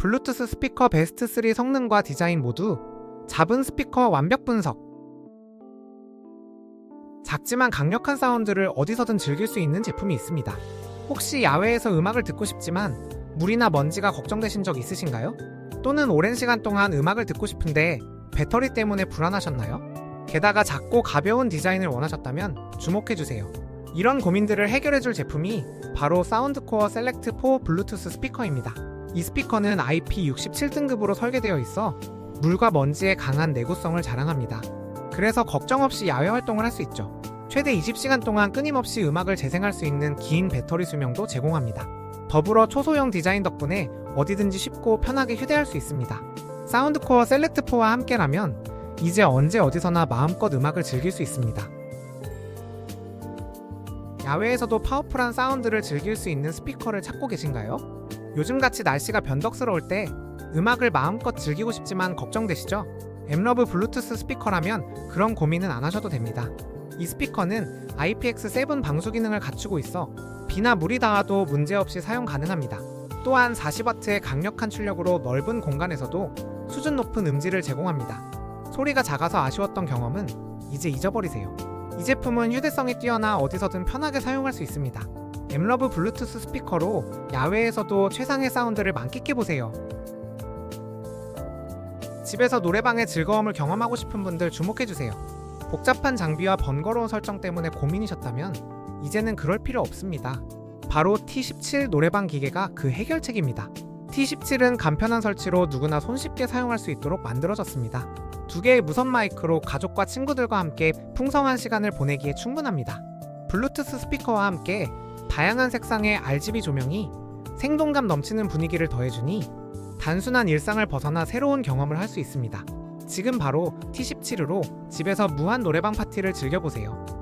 블루투스 스피커 베스트 3 성능과 디자인 모두 잡은 스피커 완벽 분석 작지만 강력한 사운드를 어디서든 즐길 수 있는 제품이 있습니다. 혹시 야외에서 음악을 듣고 싶지만 물이나 먼지가 걱정되신 적 있으신가요? 또는 오랜 시간 동안 음악을 듣고 싶은데 배터리 때문에 불안하셨나요? 게다가 작고 가벼운 디자인을 원하셨다면 주목해주세요. 이런 고민들을 해결해줄 제품이 바로 사운드코어 셀렉트 4 블루투스 스피커입니다. 이 스피커는 IP67등급으로 설계되어 있어 물과 먼지에 강한 내구성을 자랑합니다. 그래서 걱정 없이 야외 활동을 할 수 있죠. 최대 20시간 동안 끊임없이 음악을 재생할 수 있는 긴 배터리 수명도 제공합니다. 더불어 초소형 디자인 덕분에 어디든지 쉽고 편하게 휴대할 수 있습니다. 사운드코어 셀렉트 4와 함께라면 이제 언제 어디서나 마음껏 음악을 즐길 수 있습니다. 야외에서도 파워풀한 사운드를 즐길 수 있는 스피커를 찾고 계신가요? 요즘같이 날씨가 변덕스러울 때 음악을 마음껏 즐기고 싶지만 걱정되시죠? 엠러브 블루투스 스피커라면 그런 고민은 안 하셔도 됩니다. 이 스피커는 IPX7 방수 기능을 갖추고 있어 비나 물이 닿아도 문제없이 사용 가능합니다. 또한 40W의 강력한 출력으로 넓은 공간에서도 수준 높은 음질을 제공합니다. 소리가 작아서 아쉬웠던 경험은 이제 잊어버리세요. 이 제품은 휴대성이 뛰어나 어디서든 편하게 사용할 수 있습니다. 엠러브 블루투스 스피커로 야외에서도 최상의 사운드를 만끽해보세요. 집에서 노래방의 즐거움을 경험하고 싶은 분들 주목해주세요. 복잡한 장비와 번거로운 설정 때문에 고민이셨다면 이제는 그럴 필요 없습니다. 바로 T17 노래방 기계가 그 해결책입니다. T17은 간편한 설치로 누구나 손쉽게 사용할 수 있도록 만들어졌습니다. 두 개의 무선 마이크로 가족과 친구들과 함께 풍성한 시간을 보내기에 충분합니다. 블루투스 스피커와 함께 다양한 색상의 RGB 조명이 생동감 넘치는 분위기를 더해주니 단순한 일상을 벗어나 새로운 경험을 할 수 있습니다. 지금 바로 T17으로 집에서 무한 노래방 파티를 즐겨보세요.